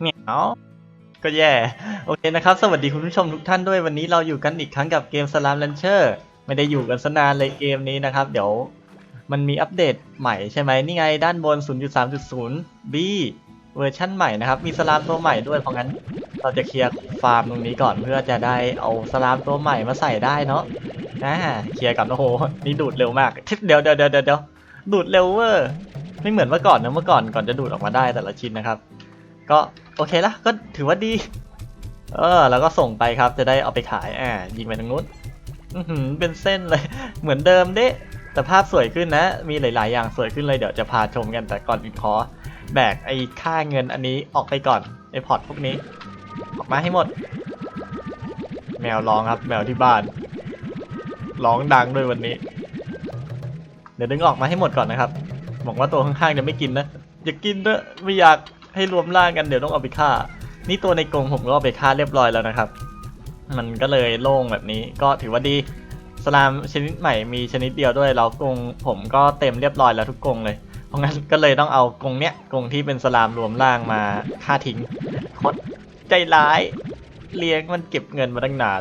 เหนียวก็แย่ โอเคนะครับ สวัสดีคุณผู้ชมทุกท่านด้วยวันนี้เราอยู่กันอีกครั้งกับเกม Slam Launcher ไม่ได้อยู่กันสนานเลยเกมนี้นะครับ เดี๋ยวมันมีอัปเดตใหม่ใช่ไหมนี่ไงด้านบน 0.3.0 B เวอร์ชั่นใหม่นะครับ มีสลามตัวใหม่ด้วยเพราะงั้นเราจะเคลียร์ฟาร์มตรงนี้ก่อนเพื่อจะได้เอาสลามตัวใหม่มาใส่ได้เนาะอ่าเคลียร์กันโอ้โหนี่ดูดเร็วมากเดี๋ยวเดี๋ยวเดี๋ยวเดี๋ยวดูดเร็วเวอร์ไม่เหมือนเมื่อก่อนนะเมื่อก่อนก่อนจะดูดออกมาได้แต่ละชิ้นนะครับ ก็ โอเคละก็ถือว่าดี เออ แล้วก็ส่งไปครับจะได้เอาไปขายอ่ายิงไปทางนู้นอือหือเป็นเส้นเลย เหมือนเดิมเด้ แต่ภาพสวยขึ้นนะ มีหลาย ๆ อย่างสวยขึ้นเลยเดี๋ยวจะพาชมกันแต่ก่อนอื่นขอแบกไอ้ค่าเงินอันนี้ออกไปก่อนไอ้พอร์ตพวกนี้ ออกมาให้หมด แมวร้องครับ แมวที่บ้านร้องดังด้วยวันนี้ เดี๋ยวดึงออกมาให้หมดก่อนนะครับบอกว่าตัวข้างๆจะไม่กินนะอย่ากินนะไม่อยาก ให้รวมร่างกันเดี๋ยวต้องเอาไปฆ่า นี่ตัวในกรงผมก็เอาไปฆ่าเรียบร้อยแล้วนะครับ มันก็เลยโล่งแบบนี้ก็ถือว่าดีสลามชนิดใหม่มีชนิดเดียวด้วยแล้วกรงผมก็เต็มเรียบร้อยแล้วทุกกรงเลย เพราะงั้นก็เลยต้องเอากรงเนี้ยกรงที่เป็นสลามรวมร่างมาฆ่าทิ้งโคตรใจร้ายเลี้ยงมันเก็บเงินมาตั้งนาน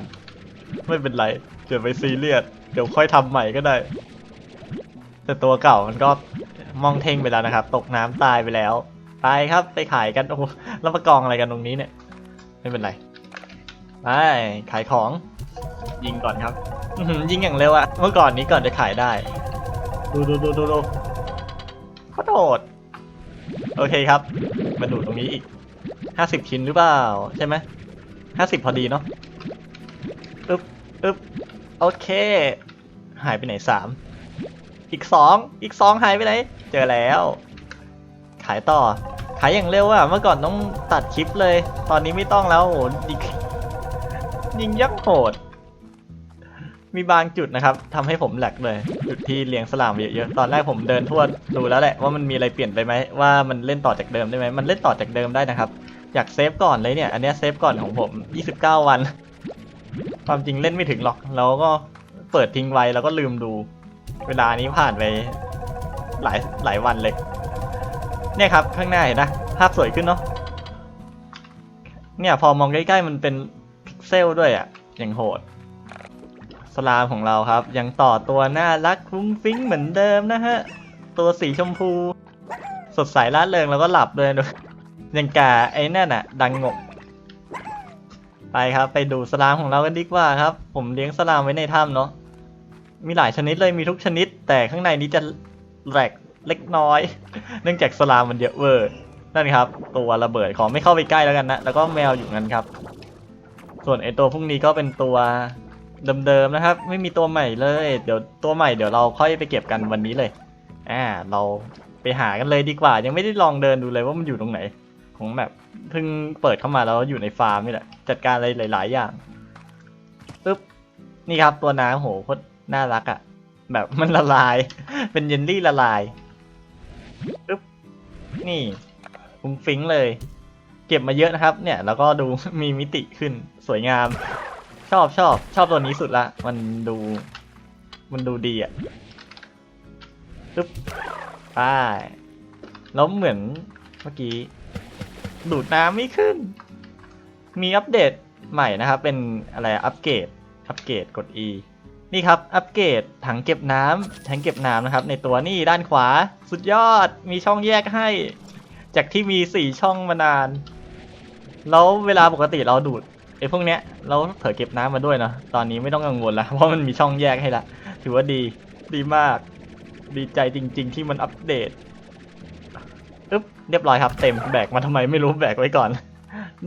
ไม่เป็นไรเดี๋ยวไปซีเรียสเดี๋ยวค่อยทำใหม่ก็ได้ แต่ตัวเก่ามันก็มองเท่งไปแล้วนะครับ ตกน้ำตายไปแล้ว ไปครับไปขายกัน โอ้แล้วมากองอะไรกันตรงนี้เนี่ย ไม่เป็นไร ไป ขายของ ยิงก่อนครับยิงอย่างเร็วอะเมื่อก่อนนี้ก่อนจะขายได้ ดูดูดูดูดูขอโทษโอเคครับ มาดูตรงนี้อีกห้าสิบชิ้นหรือเปล่า ใช่ไหมห้าสิบพอดีเนาะอึ๊บอึ๊บโอเค หายไปไหนสามอีกสองอีกสองหายไปไหน เจอแล้ว ขายต่อายอย่างเร็วอะเมื่อก่อนต้องตัดคลิปเลย ตอนนี้ไม่ต้องแล้วโหยิงยิงยักษ์โหด มีบางจุดนะครับทำให้ผมแหลกเลย จุดที่เลี้ยงสลามเยอะๆตอนแรกผมเดินทั่วดูแล้วแหละว่ามันมีอะไรเปลี่ยนไปไหมว่ามันเล่นต่อจากเดิมได้ไหมมันเล่นต่อจากเดิมได้นะครับ อยากเซฟก่อนเลยเนี่ย อันนี้เซฟก่อนของผม 29 วัน ความจริงเล่นไม่ถึงหรอก แล้วก็เปิดทิ้งไว้แล้วก็ลืมดู เวลานี้ผ่านไปหลายหลายวันเลย เนี่ยครับข้างหน้าเห็นนะภาพสวยขึ้นเนาะเนี่ยพอมองใกล้ๆมันเป็นพิกเซลด้วยอะ่ะอย่างโหดสลามของเราครับ ยังต่อตัวน่ารักฟุ้งฟิ้งเหมือนเดิมนะฮะ ตัวสีชมพู สดใสร่าเริงแล้วก็หลับด้วยนะยังกาไอ้นั่นอะดังงก ไปครับไปดูสลามของเรากันดีกว่าครับ ผมเลี้ยงสลามไว้ในถ้ำเนาะมีหลายชนิดเลยมีทุกชนิด แต่ข้างในนี้จะแหลก เล็กน้อย เนื่องจากสลามมันเยอะเวอร์นั่นครับ ตัวระเบิดขอไม่เข้าไปใกล้แล้วกันนะ แล้วก็แมวอยู่งั้นครับ ส่วนไอตัวพวกนี้ก็เป็นตัวเดิมๆนะครับ ไม่มีตัวใหม่เลย เดี๋ยวตัวใหม่เดี๋ยวเราค่อยไปเก็บกันวันนี้เลยอ่าเราไปหากันเลยดีกว่า ยังไม่ได้ลองเดินดูเลยว่ามันอยู่ตรงไหน ของแบบเพิ่งเปิดเข้ามาแล้วอยู่ในฟาร์มนี่แหละ จัดการอะไรหลาย ๆ อย่างปึ๊บนี่ครับตัวน้ำโหโคตรน่ารักอะ่ะ แบบมันละลาย เป็นเยลลี่ละลาย ปึ๊บนี่ฟุ้งฟิ้งเลย เก็บมาเยอะนะครับ เนี่ย แล้วก็ดูมีมิติขึ้นสวยงาม ชอบชอบชอบตัวนี้สุดละ มันดู มันดูดีอะ่ะปึ๊บไปแล้วเหมือนเมื่อกี้ ดูดน้ำไม่ขึ้น มีอัปเดตใหม่นะครับ เป็นอะไรอะอัปเกรดอัปเกรดกด E นี่ครับ อัปเกรดถังเก็บน้ำแทงเก็บน้ำนะครับ ในตัวนี่ด้านขวา สุดยอดมีช่องแยกให้ จากที่มีสี่ช่องมานาน แล้วเวลาปกติเราดูดไอ้พวกเนี้ยเราเผลอเก็บน้ำมาด้วยเนาะตอนนี้ไม่ต้องกังวลละเพราะมันมีช่องแยกให้ละถือว่าดีดีมาก ดีใจจริง ๆ ที่มันอัปเดตอึ๊บเรียบร้อยครับเต็มแบกมาทำไมไม่รู้แบกไว้ก่อน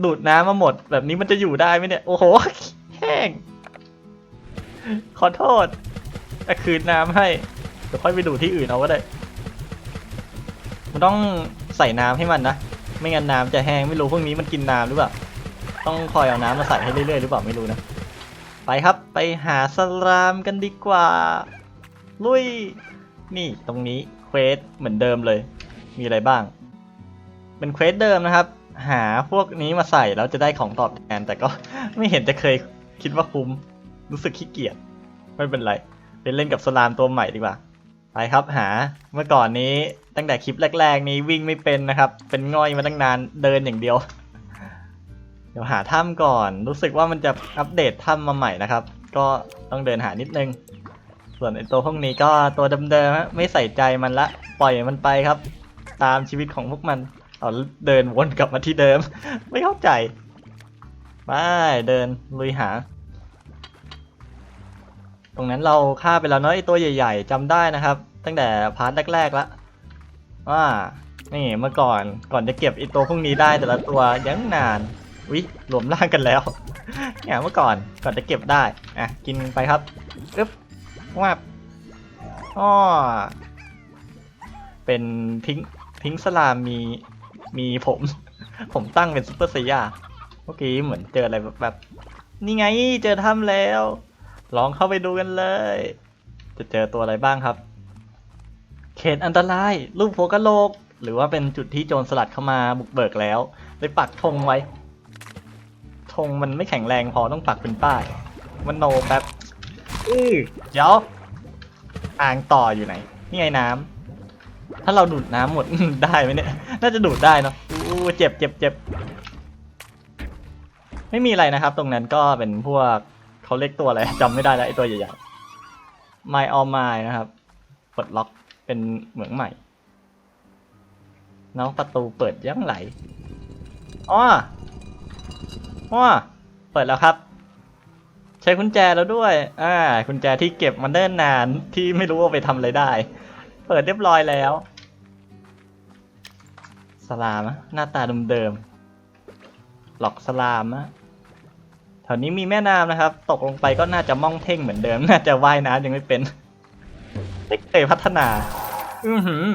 ดูดน้ำมาหมด แบบนี้มันจะอยู่ได้ไหมเนี่ย โอ้โหแห้ง ขอโทษแต่คืนน้ำให้ เดี๋ยวค่อยไปดูที่อื่นเอาก็ได้ มันต้องใส่น้ำให้มันนะ ไม่งั้นน้ำจะแห้ง ไม่รู้พวกนี้มันกินน้ำหรือเปล่า ต้องคอยเอาน้ำมาใส่ให้เรื่อยๆหรือเปล่าไม่รู้นะ ไปครับ ไปหาสลามกันดีกว่า ลุย นี่ตรงนี้เควสเหมือนเดิมเลย มีอะไรบ้าง เป็นเควสเดิมนะครับ หาพวกนี้มาใส่แล้วจะได้ของตอบแทน แต่ก็ไม่เห็นจะเคยคิดว่าคุ้ม รู้สึกขี้เกียจไม่เป็นไรไปเล่นกับสลามตัวใหม่ดีกว่าไปครับหาเมื่อก่อนนี้ตั้งแต่คลิปแรก ๆ นี้วิ่งไม่เป็นนะครับ เป็นง่อยมาตั้งนานเดินอย่างเดียว เดี๋ยวหาถ้ำก่อน รู้สึกว่ามันจะอัปเดตถ้ำมาใหม่นะครับ ก็ต้องเดินหานิดนึง ส่วนไอตัวพวกนี้ก็ตัวเดิมๆฮะไม่ใส่ใจมันละ ปล่อยมันไปครับ ตามชีวิตของพวกมันเอาเดินวนกลับมาที่เดิม ไม่เข้าใจไปเดินลุยหา ตรงนั้นเราฆ่าไปแล้วเนาะไอตัวใหญ่ ๆจำได้นะครับ ตั้งแต่พาร์ทแรกๆแล้วว่านี่เมื่อก่อนก่อนจะเก็บไอตัวพวกนี้ได้แต่ละตัวยังนานวิรวมร่างกันแล้วเนี่ยเมื่อก่อนก่อนจะเก็บได้อะกินไปครับอึ๊บวับอ้อเป็นพิงพิงสลามมีมีผม ผมตั้งเป็นซุปเปอร์ไซยาเมื่อกี้เหมือนเจออะไรแบบนี่ไงเจอถ้ำแล้ว ลองเข้าไปดูกันเลย จะเจอตัวอะไรบ้างครับ เขตอันตรายรูปหัวกะโหลก หรือว่าเป็นจุดที่โจรสลัดเข้ามาบุกเบิกแล้วเลยปักธงไว้ธงมันไม่แข็งแรงพอต้องปักเป็นป้าย มันโนแป๊บอื้อเดี๋ยวอ่างต่ออยู่ไหน นี่ไงน้ำถ้าเราดูดน้ำหมด ได้ไหมเนี่ย น่าจะดูดได้เนาะอู้เจ็บเจ็บเจ็บไม่มีอะไรนะครับ ตรงนั้นก็เป็นพวก เขาเรียกตัวอะไรจำไม่ได้แล้วไอตัวใหญ่ๆ My All My นะครับปลดล็อกเป็นเหมืองใหม่ แล้วประตูเปิดยังไหลอ้ออ้อเปิดแล้วครับ ใช้กุญแจแล้วด้วย อ่ากุญแจที่เก็บมาเนิ่นนานที่ไม่รู้ว่าไปทำอะไรได้ เปิดเรียบร้อยแล้วสลามะหน้าตาเดิมๆหลอกสลามอะ แถวนี้มีแม่น้ำนะครับ ตกลงไปก็น่าจะม่องเท่งเหมือนเดิม น่าจะว่ายน้ำยังไม่เป็นไม่เคยพัฒนา อือหือ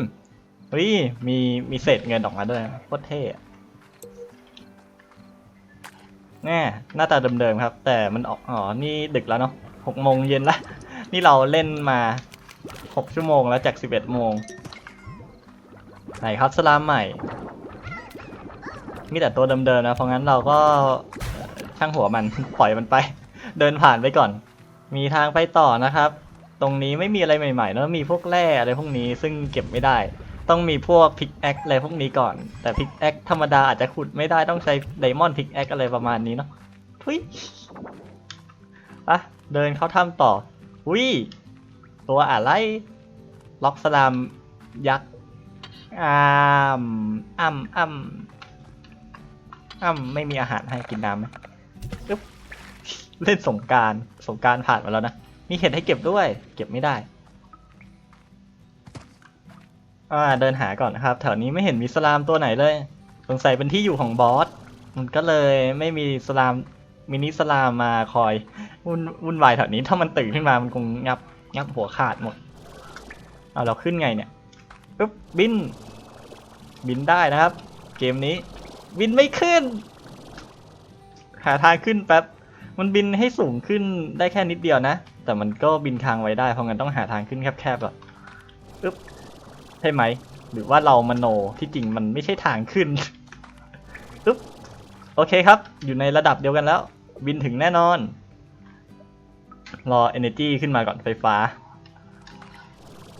เฮ้ยมีมีเศษเงินออกมาด้วยโคตรเท่แน่หน้าตาเดิมๆครับ แต่มันออกอ๋อนี่ดึกแล้วเนาะหกโมงเย็นละนี่เราเล่นมาหกชั่วโมงแล้วจากสิบเอ็ดโมงไหนครับสลามใหม่ มีแต่ตัวเดิมๆนะ เพราะงั้นเราก็ ช่างหัวมัน ปล่อยมันไป เดินผ่านไปก่อน มีทางไปต่อนะครับ ตรงนี้ไม่มีอะไรใหม่ๆเนอะมีพวกแร่อะไรพวกนี้ซึ่งเก็บไม่ได้ ต้องมีพวกพิกแอคอะไรพวกนี้ก่อน แต่พิกแอคธรรมดาอาจจะขุดไม่ได้ต้องใช้ไดมอนด์พิกแอคอะไรประมาณนี้เนาะทุยปะเดินเข้าถ้ำต่ออุ้ยตัวอะไร ล็อกสลามยักษ์อ้ามอ้ำอ้ำอ้ำไม่มีอาหารให้กินน้ำไหม อึ๊บเล่นสงการสงการผ่านมาแล้วนะ มีเห็ดให้เก็บด้วย เก็บไม่ได้ อ่าเดินหาก่อนนะครับ แถวนี้ไม่เห็นมีสลามตัวไหนเลย สงสัยเป็นที่อยู่ของบอส มันก็เลยไม่มีสลามมินิสลามมาคอยวุ่นวุ่นวายแถวนี้ ถ้ามันตื่นขึ้นมามันคงงับงับหัวขาดหมด เอาเราขึ้นไงเนี่ยปึ๊บบิน บินได้นะครับ เกมนี้ บินไม่ขึ้น หาทางขึ้นแป๊บ มันบินให้สูงขึ้นได้แค่นิดเดียวนะ แต่มันก็บินค้างไว้ได้ เพราะงั้นต้องหาทางขึ้นแคบๆก่อนปึ๊บใช่ไหม หรือว่าเรามโนที่จริงมันไม่ใช่ทางขึ้นปึ๊บโอเคครับ อยู่ในระดับเดียวกันแล้ว บินถึงแน่นอน รอ energy ขึ้นมาก่อนไฟฟ้า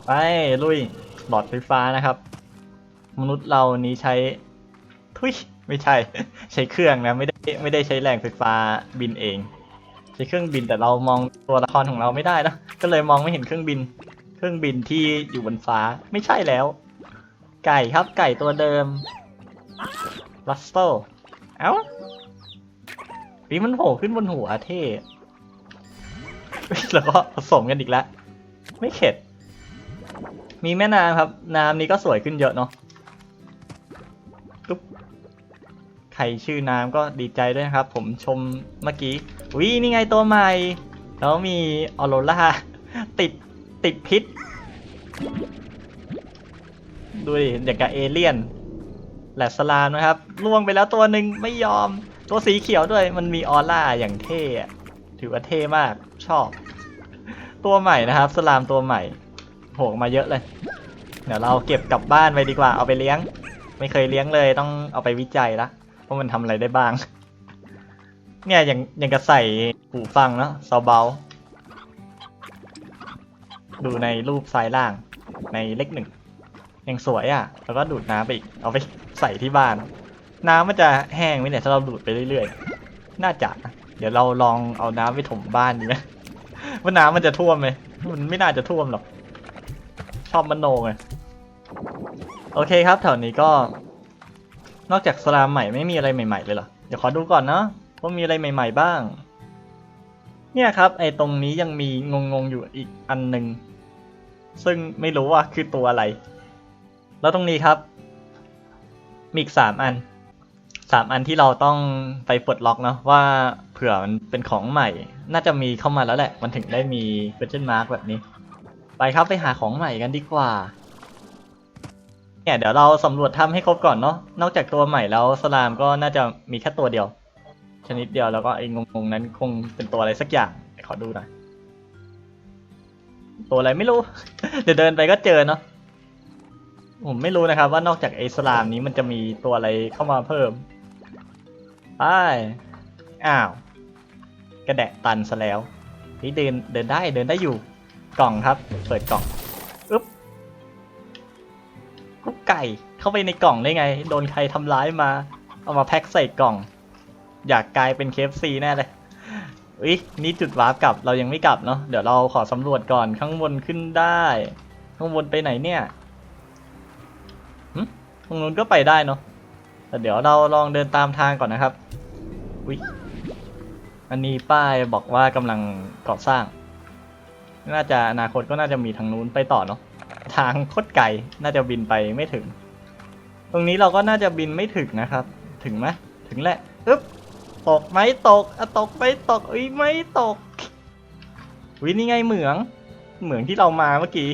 ไปลุยหลอดไฟฟ้านะครับ มนุษย์เรานี้ใช้ทุย ไม่ใช่ ใช้เครื่องนะไม่ได้ไม่ได้ใช้แรงไฟฟ้าบินเอง ใช้เครื่องบินแต่เรามองตัวละครของเราไม่ได้นะก็เลยมองไม่เห็นเครื่องบิน เครื่องบินที่อยู่บนฟ้าไม่ใช่แล้ว ไก่ครับไก่ตัวเดิมลัสโตเอ้าปีมันโผล่ขึ้นบนหัวเท่แล้วก็ผสมกันอีกแล้ว ไม่เข็ด มีแม่น้ำครับ น้ำนี้ก็สวยขึ้นเยอะเนาะ ใครชื่อน้ำก็ดีใจด้วยนะครับ ผมชมเมื่อกี้วินี่ไงตัวใหม่ แล้วมีออโรล่าติดติดพิษ ดูดิอย่างกับเอเลี่ยนแหลสลามนะครับล่วงไปแล้วตัวหนึ่งไม่ยอม ตัวสีเขียวด้วยมันมีออร่าอย่างเท่ถือว่าเท่มากชอบ ตัวใหม่นะครับ สลามตัวใหม่โผล่มาเยอะเลย เดี๋ยวเราเก็บกลับบ้านไปดีกว่าเอาไปเลี้ยง ไม่เคยเลี้ยงเลยต้องเอาไปวิจัยละ ว่ามันทำอะไรได้บ้าง เนี่ยอย่างอย่างกับใส่หูฟังเนาะซาเบาดูในรูปซ้ายล่างในเลขหนึ่งยังสวยอะ่ะ แล้วก็ดูดน้ำไปอีก เอาไปใส่ที่บ้าน น้ำมันจะแห้งไหมเนี่ยถ้าเราดูดไปเรื่อยๆ น่าจะนะเดี๋ยวเราลองเอาน้ำไปถมบ้านดีไหมว่าน้ำมันจะท่วมไหมมันไม่น่าจะท่วมหรอก ชอบมโนไง โอเคครับแถวนี้ก็ นอกจากสลามใหม่ไม่มีอะไรใหม่ๆเลยเหรอ เดี๋ยวขอดูก่อนเนาะว่ามีอะไรใหม่ ๆบ้าง เนี่ยครับ ไอ้ตรงนี้ยังมีงงๆอยู่อีกอันหนึ่ง ซึ่งไม่รู้ว่าคือตัวอะไร แล้วตรงนี้ครับ มีอีกสามอันสามอันที่เราต้องไปปลดล็อกเนาะว่าเผื่อมันเป็นของใหม่ น่าจะมีเข้ามาแล้วแหละ มันถึงได้มี question mark แบบนี้ ไปครับไปหาของใหม่กันดีกว่า เนี่ยเดี๋ยวเราสำรวจถ้ำให้ครบก่อนเนาะ นอกจากตัวใหม่แล้วสลามก็น่าจะมีแค่ตัวเดียว ชนิดเดียวแล้วก็ไอ้งงๆนั้นคงเป็นตัวอะไรสักอย่างขอดูหน่อย ตัวอะไรไม่รู้ เดี๋ยวเดินไปก็เจอเนาะ ผมไม่รู้นะครับว่านอกจากไอ้สลามนี้มันจะมีตัวอะไรเข้ามาเพิ่มไปอ้าว กระแดะตันซะแล้ว นี่เดินเดินได้เดินได้อยู่ กล่องครับ เปิดกล่อง ไก่เข้าไปในกล่องได้ไง โดนใครทำร้ายมา เอามาแพ็คใส่กล่อง อยากกลายเป็นเคฟซีแน่เลยอุ๊ยนี่จุดวาร์ปกลับเรายังไม่กลับเนาะเดี๋ยวเราขอสำรวจก่อนข้างบนขึ้นได้ ข้างบนไปไหนเนี่ยหึตรงนู้นก็ไปได้เนาะแต่เดี๋ยวเราลองเดินตามทางก่อนนะครับอุ๊ยอันนี้ป้ายบอกว่ากำลังก่อสร้าง น่าจะอนาคตก็น่าจะมีทางนู้นไปต่อเนาะ ทางโคตรไกลน่าจะบินไปไม่ถึง ตรงนี้เราก็น่าจะบินไม่ถึงนะครับ ถึงไหมถึงแหละอึ๊บตกไหมตกอะตกไม่ตกอุ้ยไม่ตกวินี่ไงเหมือง เหมืองที่เรามาเมื่อกี้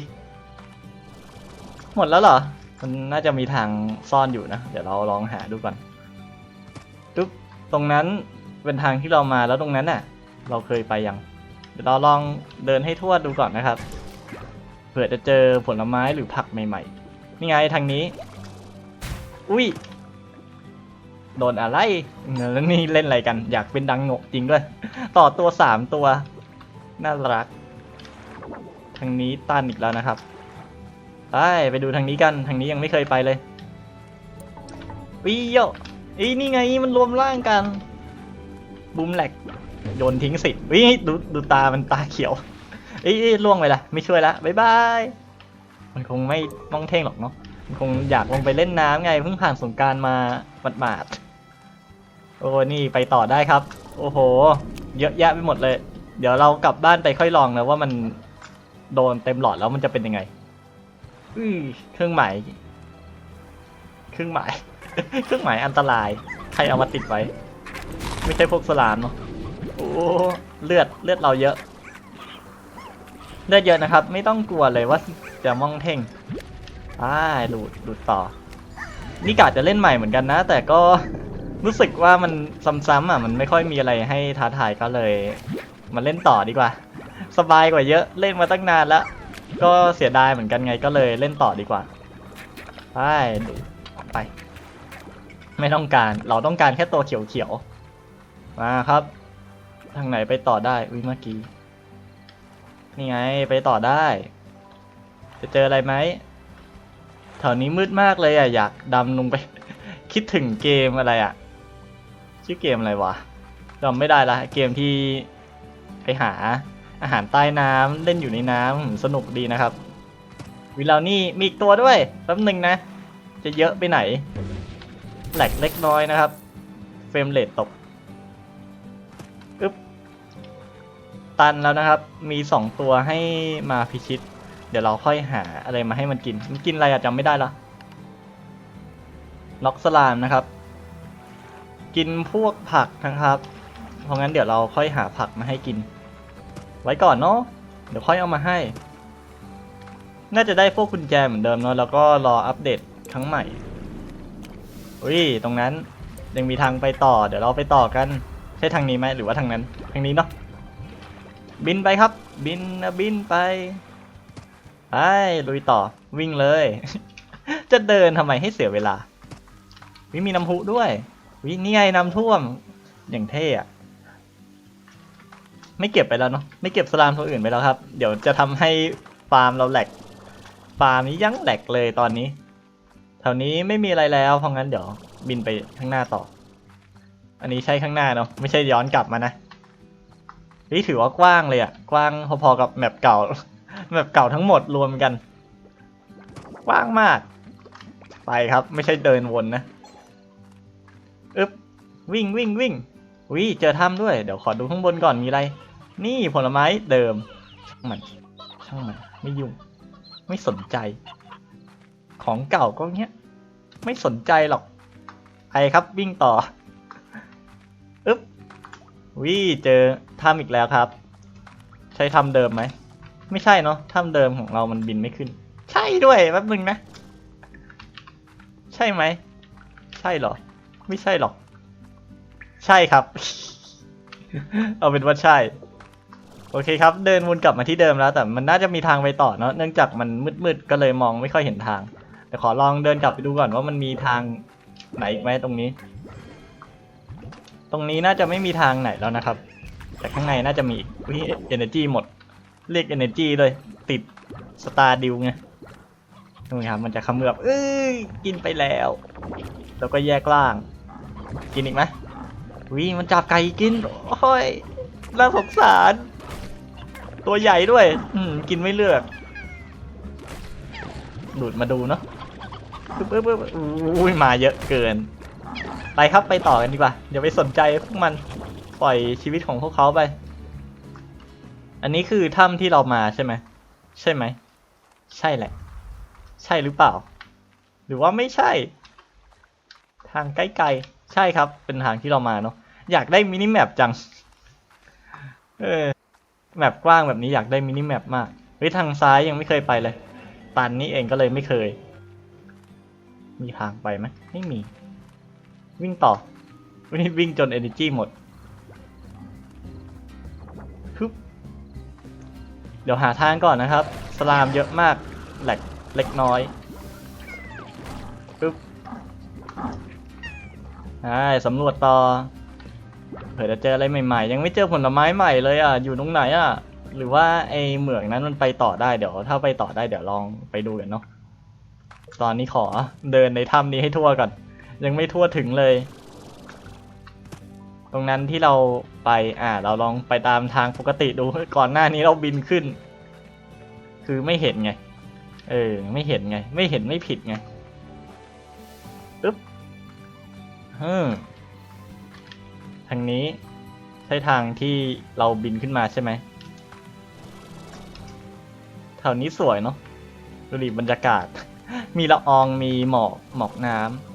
หมดแล้วเหรอ มันน่าจะมีทางซ่อนอยู่นะ เดี๋ยวเราลองหาดูก่อนปึ๊บตรงนั้นเป็นทางที่เรามาแล้วตรงนั้นน่ะ เราเคยไปยัง เดี๋ยวเราลองเดินให้ทั่วดูก่อนนะครับ ผื่อจะเจอผลไม้หรือผักใหม่ๆ นี่ไงทางนี้ อุ้ย โดนอะไร แล้วนี่เล่นอะไรกัน อยากเป็นดังโงจริงด้วย ต่อตัวสามตัว น่ารัก ทางนี้ตันอีกแล้วนะครับ ไปไปดูทางนี้กัน ทางนี้ยังไม่เคยไปเลยวิโยอีนี่ไงมันรวมร่างกัน บูมแหลก โยนทิ้งสิวิดูดูตามันตาเขียว อ้ยล่วงไปละไม่ช่วยละบายบายมันคงไม่มองเท่งหรอกเนาะมันคงอยากลงไปเล่นน้ำไงเพิ่งผ่านสงกรารมาหมาดๆโอ้นี่ไปต่อได้ครับ โอ้โห เยอะแยะไปหมดเลย เดี๋ยวเรากลับบ้านไปค่อยลองนะว่ามันโดนเต็มหลอดแล้วมันจะเป็นยังไงอือเครื่องหมายเครื่องหมายเครื่องหมายอันตราย ใครเอามาติดไว้ ไม่ใช่พวกสลามเนาะโอ้เลือดเลือดเราเยอะ เลือดเยอะนะครับ ไม่ต้องกลัวเลยว่าจะมองเท่งอ่าดูดดูดต่อ นี่กะจะเล่นใหม่เหมือนกันนะ แต่ก็รู้สึกว่ามันซ้ำๆอะมันไม่ค่อยมีอะไรให้ท้าทายก็เลยมาเล่นต่อดีกว่า สบายกว่าเยอะเล่นมาตั้งนานแล้ว ก็เสียดายเหมือนกันไงก็เลยเล่นต่อดีกว่าไปดูไป ไม่ต้องการเราต้องการแค่ตัวเขียวๆมาครับ ทางไหนไปต่อได้อุ้ยเมื่อกี้ นี่ไงไปต่อได้ จะเจออะไรไหมแถวนี้มืดมากเลยอะอยากดำลงไป คิดถึงเกมอะไรอะ ชื่อเกมอะไรวะจำไม่ได้ละเกมที่ไปหาอาหารใต้น้ำเล่นอยู่ในน้ำสนุกดีนะครับ วิลานี่มีอีกตัวด้วยแป๊บหนึ่งนะ จะเยอะไปไหนแหลกเล็กน้อยนะครับ เฟรมเรทตก ตันแล้วนะครับ มีสองตัวให้มาพิชิต เดี๋ยวเราค่อยหาอะไรมาให้มันกิน มันกินอะไรอะจำไม่ได้ละล็อกสลามนะครับ กินพวกผักนะครับ เพราะงั้นเดี๋ยวเราค่อยหาผักมาให้กิน ไว้ก่อนเนาะ เดี๋ยวค่อยเอามาให้ น่าจะได้พวกกุญแจเหมือนเดิมเนาะ แล้วก็รออัปเดตครั้งใหม่อุ้ย ตรงนั้นยังมีทางไปต่อ เดี๋ยวเราไปต่อกัน ใช่ทางนี้ไหมหรือว่าทางนั้น ทางนี้เนาะ บินไปครับ บินนะบินไปไปลุยต่อวิ่งเลย จะเดินทำไมให้เสียเวลา วิมีน้ำพุด้วยวินี่ไงน้ำท่วม อย่างเท่อะไม่เก็บไปแล้วเนาะไม่เก็บสลามตัวอื่นไปแล้วครับ เดี๋ยวจะทำให้ฟาร์มเราแหลกฟาร์มนี้ยังแหลกเลยตอนนี้แถวนี้ไม่มีอะไรแล้วเพราะงั้นเดี๋ยวบินไปข้างหน้าต่อ อันนี้ใช่ข้างหน้าเนาะไม่ใช่ย้อนกลับมานะ นี่ถือว่ากว้างเลยอะกว้างพอๆกับแมปเก่า แมปเก่าทั้งหมดรวมกัน กว้างมาก ไปครับไม่ใช่เดินวนนะอึ๊บวิ่งวิ่งวิ่งวิเจอถ้ำด้วย เดี๋ยวขอดูข้างบนก่อนมีอะไร นี่ผลไม้เดิม ช่างมันช่างมันไม่ยุ่ง ไม่สนใจ ของเก่าก็เงี้ย ไม่สนใจหรอกไปครับวิ่งต่ออึ๊บวิเจอ ถ้ำอีกแล้วครับ ใช้ถ้ำเดิมไหม ไม่ใช่เนาะถ้ำเดิมของเรามันบินไม่ขึ้น ใช่ด้วยแป๊บนึงนะ ใช่ไหม ใช่หรอ ไม่ใช่หรอก ใช่ครับ เอาเป็นว่าใช่ โอเคครับ เดินวนกลับมาที่เดิมแล้ว แต่มันน่าจะมีทางไปต่อเนาะเนื่องจากมันมืดๆก็เลยมองไม่ค่อยเห็นทางแต่ขอลองเดินกลับไปดูก่อนว่ามันมีทางไหนอีกไหมตรงนี้ ตรงนี้น่าจะไม่มีทางไหนแล้วนะครับ แต่ข้างในน่าจะมีวิเอเนจีหมด เรียก energy เลย ติดสตาร์ดิวไงนู่ครับมันจะเขมือบเอ้ยกินไปแล้ว แล้วก็แยกล่าง กินอีกไหมวิมันจับไก่กินโอ้ยน่าสงสาร ตัวใหญ่ด้วย อืมกินไม่เลือก ดูดมาดูเนาะปึ๊บปึ๊บปึ๊บอุ้ยมาเยอะเกิน ไปครับไปต่อกันดีกว่าอย่าไปสนใจพวกมัน ปล่อยชีวิตของพวกเขาไป อันนี้คือถ้ำที่เรามาใช่ไหม ใช่ไหม ใช่แหละ ใช่หรือเปล่า หรือว่าไม่ใช่ ทางใกล้ๆ ใช่ครับ เป็นทางที่เรามาเนาะ อยากได้มินิแมปจัง เออ แมปกว้างแบบนี้อยากได้มินิแมปมากเฮ้ยทางซ้ายยังไม่เคยไปเลย ตันนี้เองก็เลยไม่เคย มีทางไปไหมไม่มี วิ่งต่อ วิ่งจน energy หมด ดี๋ยวหาทางก่อนนะครับ สลามเยอะมากแหลกเล็กน้อยปึ๊บใช่สำรวจต่อเผื่อจะเจออะไรใหม่ๆ ยังไม่เจอผลไม้ใหม่เลยอะ อยู่ตรงไหนอะ หรือว่าไอเหมืองนั้นมันไปต่อได้ เดี๋ยวถ้าไปต่อได้เดี๋ยวลองไปดูกันเนาะ ตอนนี้ขอเดินในถ้ำนี้ให้ทั่วก่อน ยังไม่ทั่วถึงเลย ตรงนั้นที่เราไปอ่า เราลองไปตามทางปกติดูก่อนหน้านี้เราบินขึ้น คือไม่เห็นไง เออ ไม่เห็นไง ไม่เห็นไม่ผิดไงปึ๊บเฮ้อทางนี้ใช่ทางที่เราบินขึ้นมาใช่ไหมแถวนี้สวยเนาะดูดิบรรยากาศ มีละอองมีหมอกหมอกน้ำ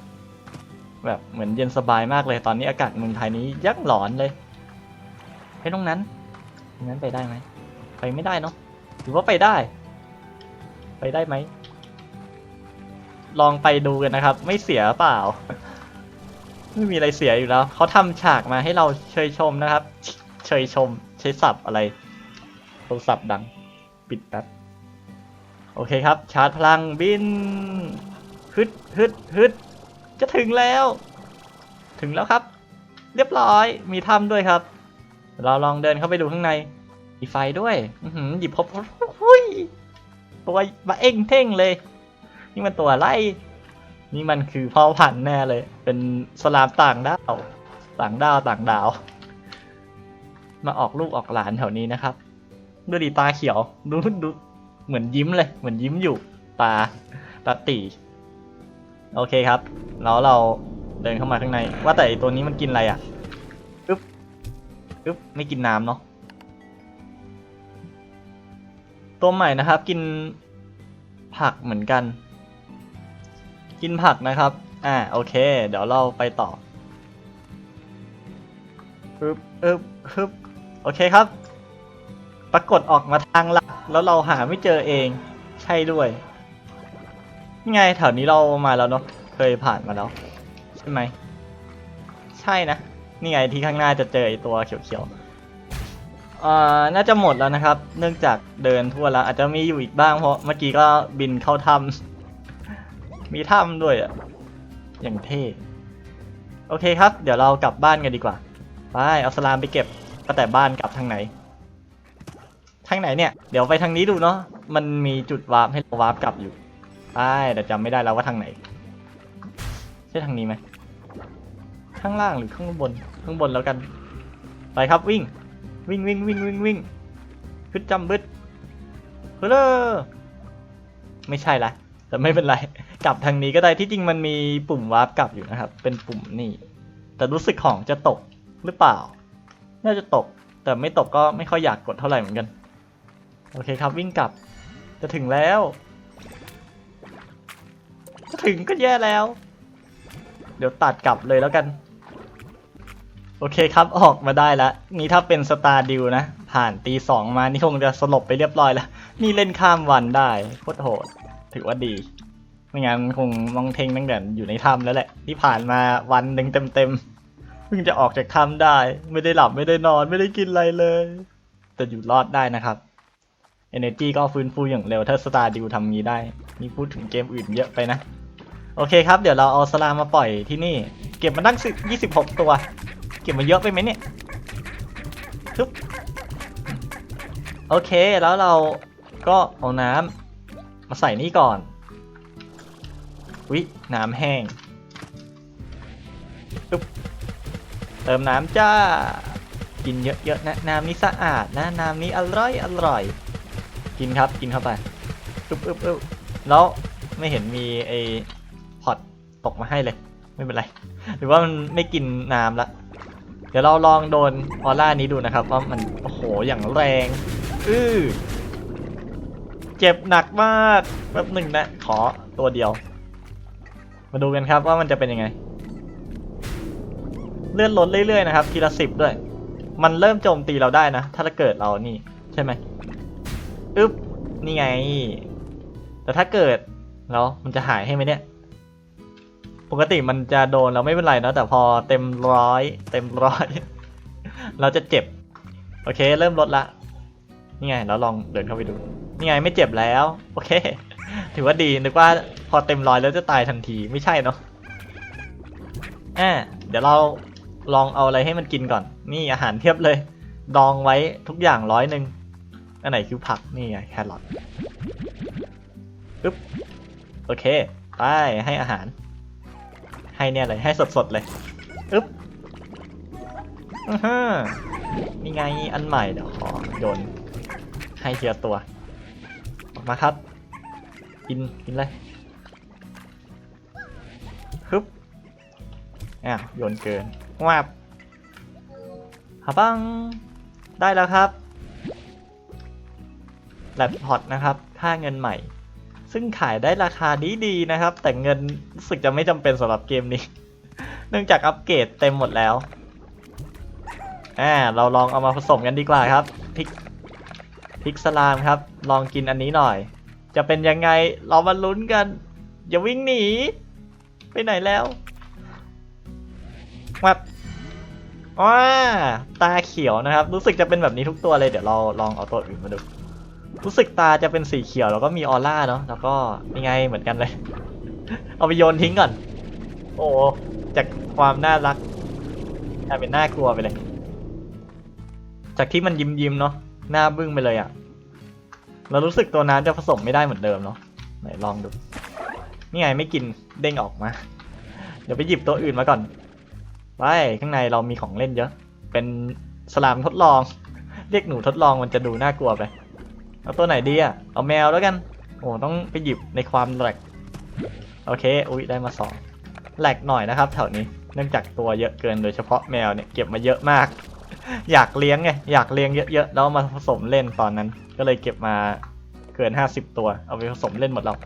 แบบเหมือนเย็นสบายมากเลยตอนนี้อากาศเมืองไทยนี้ยักหลอนเลยไปตรงนั้นตรงนั้นไปได้ไหมไปไม่ได้เนาะหรือว่าไปได้ ไปได้ไหมลองไปดูกันนะครับ ไม่เสียเปล่า ไม่มีอะไรเสียอยู่แล้วเขาทำฉากมาให้เราเชยชมนะครับ เชยชมใช้ศัพท์อะไรโทรศัพท์ดัง ปิดแป๊บโอเคครับ ชาร์จพลังบินฮึดฮึดฮึด จะถึงแล้ว ถึงแล้วครับ เรียบร้อยมีถ้ำด้วยครับ เราลองเดินเข้าไปดูข้างในมีไฟด้วยหยิบพบหุ้ยตัวมาเอ็งเท่งเลย นี่มันตัวอะไรนี่มันคือพ่อพันธุ์แน่เลย เป็นสลามต่างดาว ต่างดาวต่างดาว มาออกลูกออกหลานแถวนี้นะครับดูดีตาเขียว ดูดูเหมือนยิ้มเลย เหมือนยิ้มอยู่ ตาตาตี โอเคครับ แล้วเราเดินเข้ามาข้างใน ว่าแต่ตัวนี้มันกินอะไรอะอึ๊บอึ๊บไม่กินน้ำเนาะ ตัวใหม่นะครับ กินผักเหมือนกัน กินผักนะครับ อ่าโอเค เดี๋ยวเราไปต่ออึ๊บอึ๊บอึ๊บโอเคครับ ปรากฏออกมาทางหลัก แล้วเราหาไม่เจอเอง ใช่ด้วย นี่ไงแถวนี้เรามาแล้วเนาะเคยผ่านมาแล้ว ใช่ไหมใช่นะนี่ไงที่ข้างหน้าจะเจอไอตัวเขียวๆอ่าน่าจะหมดแล้วนะครับ เนื่องจากเดินทั่วแล้ว อาจจะมีอยู่อีกบ้างเพราะเมื่อกี้ก็บินเข้าถ้ำมีถ้ำด้วยอะอย่างเท่โอเคครับ เดี๋ยวเรากลับบ้านกันดีกว่าไปเอาสลามไปเก็บก็แต่บ้านกลับทางไหน ทางไหนเนี่ย เดี๋ยวไปทางนี้ดูเนาะมันมีจุดวาร์ปให้เราวาร์ปกลับอยู่ ใช่แต่จำไม่ได้แล้วว่าทางไหน ใช่ทางนี้ไหมข้างล่างหรือข้างบน ข้างบนแล้วกัน ไปครับวิ่ง วิ่งวิ่งวิ่งวิ่งวิ่งขึ้นจำบึดเฮ้อไม่ใช่ละแต่ไม่เป็นไร กลับทางนี้ก็ได้ที่จริงมันมีปุ่มวาร์ปกลับอยู่นะครับ เป็นปุ่มนี่ แต่รู้สึกของจะตกหรือเปล่า น่าจะตก แต่ไม่ตกก็ไม่ค่อยอยากกดเท่าไหร่เหมือนกัน โอเคครับวิ่งกลับ จะถึงแล้ว ถึงก็แย่แล้ว เดี๋ยวตัดกลับเลยแล้วกัน โอเคครับออกมาได้แล้ว นี่ถ้าเป็นสตาร์ดิวนะ ผ่านตีสองมา นี่คงจะสลบไปเรียบร้อยแล้ว นี่เล่นข้ามวันได้โคตรโหด ถือว่าดี ไม่งั้นคงมองเทงตั้งแต่อยู่ในถ้ำแล้วแหละ ที่ผ่านมาวันหนึ่งเต็มๆ เพิ่งจะออกจากถ้ำได้ ไม่ได้หลับไม่ได้นอนไม่ได้กินอะไรเลย แต่อยู่รอดได้นะครับ Energy ก็ฟื้นฟูอย่างเร็วถ้าสตาร์ดิวทำงี้ได้ นี่พูดถึงเกมอื่นเยอะไปนะ โอเคครับ เดี๋ยวเราเอาสลามมาปล่อยที่นี่ เก็บมาตั้งสิยี่สิบหกตัว เก็บมาเยอะไปไหมเนี่ยทุบโอเคแล้วเราก็เอาน้ำมาใส่นี่ก่อนวิน้ำแห้งทุบเติมน้ำจ้า กินเยอะๆนะน้ำนี้สะอาดนะน้ำนี้อร่อยอร่อย กินครับกินเข้าไปอึบอึบอึบแล้วไม่เห็นมีไอ ตกมาให้เลย ไม่เป็นไร หรือว่ามันไม่กินน้ำละเดี๋ยวเราลองโดนออร่านี้ดูนะครับว่ามันโอ้โหอย่างแรงอื้อเจ็บหนักมากแป๊บหนึ่งนะขอตัวเดียว มาดูกันครับว่ามันจะเป็นยังไง เลื่อนลดเรื่อยๆนะครับทีละสิบด้วย มันเริ่มโจมตีเราได้นะ ถ้าเกิดเรานี่ใช่ไหมอึ๊บนี่ไง แต่ถ้าเกิดแล้วมันจะหายให้ไหมเนี่ย ปกติมันจะโดนเราไม่เป็นไรเนะแต่พอเต็มร้อยเต็มร้อย เราจะเจ็บ โอเค เริ่มลดละ นี่ไงเราลองเดินเข้าไปดู นี่ไงไม่เจ็บแล้ว โอเค ถือว่าดีนึกว่าพอเต็มร้อยแล้วจะตายทันทีไม่ใช่เนาะอ่าเดี๋ยวเราลองเอาอะไรให้มันกินก่อน นี่อาหารเทียบเลย ดองไว้ทุกอย่างร้อยหนึ่งอันไหนคือผักนี่ไงแครอทปึ๊บโอเค ไปให้อาหาร ให้เนี่ยเลยให้สดๆเลยอึ๊บอือฮะนี่ไงอันใหม่เดี๋ยวขอโยนให้เทียตัวออกมาครับกินกินเลยฮึบอะโยนเกินวาบหาบังได้แล้วครับแลปพอตนะครับค่าเงินใหม่ ซึ่งขายได้ราคาดีๆนะครับ แต่เงินรู้สึกจะไม่จำเป็นสำหรับเกมนี้ เนื่องจากอัปเกรดเต็มหมดแล้วอ่าเราลองเอามาผสมกันดีกว่าครับพริกพริกสลามครับ ลองกินอันนี้หน่อย จะเป็นยังไงเรามาลุ้นกัน อย่าวิ่งหนี ไปไหนแล้วมาว้าตาเขียวนะครับ รู้สึกจะเป็นแบบนี้ทุกตัวเลยเดี๋ยวเราลองเอาตัวอื่นมาดู รู้สึกตาจะเป็นสีเขียวแล้วก็มีออร่าเนาะแล้วก็ยังไงเหมือนกันเลย เอาไปโยนทิ้งก่อน โอ้จากความน่ารักกลายเป็นน่ากลัวไปเลย จากที่มันยิ้มยิ้มๆเนาะหน้าบึ้งไปเลยอะ่ะเรารู้สึกตัวน้ำจะผสมไม่ได้เหมือนเดิมเนาะไหนลองดู นี่ไงไม่กินเด้งออกมา เดี๋ยวไปหยิบตัวอื่นมาก่อนไปข้างในเรามีของเล่นเยอะ เป็นสลามทดลอง เรียกหนูทดลองมันจะดูน่ากลัวไป เอาตัวไหนดีอะ เอาแมวแล้วกัน โอ้ต้องไปหยิบในความแหลกโอเค อุ้ยได้มาสองแหลกหน่อยนะครับแถวนี้ เนื่องจากตัวเยอะเกินโดยเฉพาะแมวเนี่ยเก็บมาเยอะมาก อยากเลี้ยงไง อยากเลี้ยงเยอะๆ แล้วมาผสมเล่นตอนนั้น ก็เลยเก็บมาเกิน 50 ตัว เอาไปผสมเล่นหมดแล้ว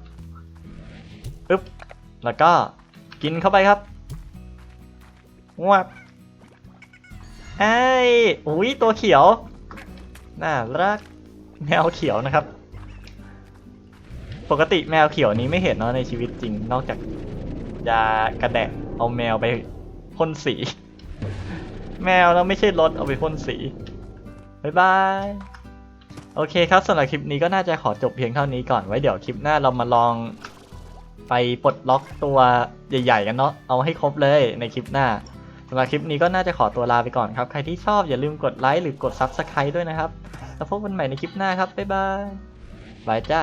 ปึ๊บ แล้วก็กินเข้าไปครับวับไอ้ยอุ้ยตัวเขียว น่ารัก แมวเขียวนะครับ ปกติแมวเขียวนี้ไม่เห็นเนาะในชีวิตจริง นอกจากยากระแดะเอาแมวไปพ่นสี แมวแล้วไม่ใช่รถเอาไปพ่นสีบ๊ายบายโอเคครับสำหรับคลิปนี้ก็น่าจะขอจบเพียงเท่านี้ก่อนไว้เดี๋ยวคลิปหน้าเรามาลองไปปลดล็อกตัวใหญ่ๆกันเนาะเอาให้ครบเลยในคลิปหน้าสำหรับคลิปนี้ก็น่าจะขอตัวลาไปก่อนครับ ใครที่ชอบอย่าลืมกดไลค์หรือกด Subscribe ด้วยนะครับ แล้วพบกันใหม่ในคลิปหน้าครับ บ๊ายบายบายจ้า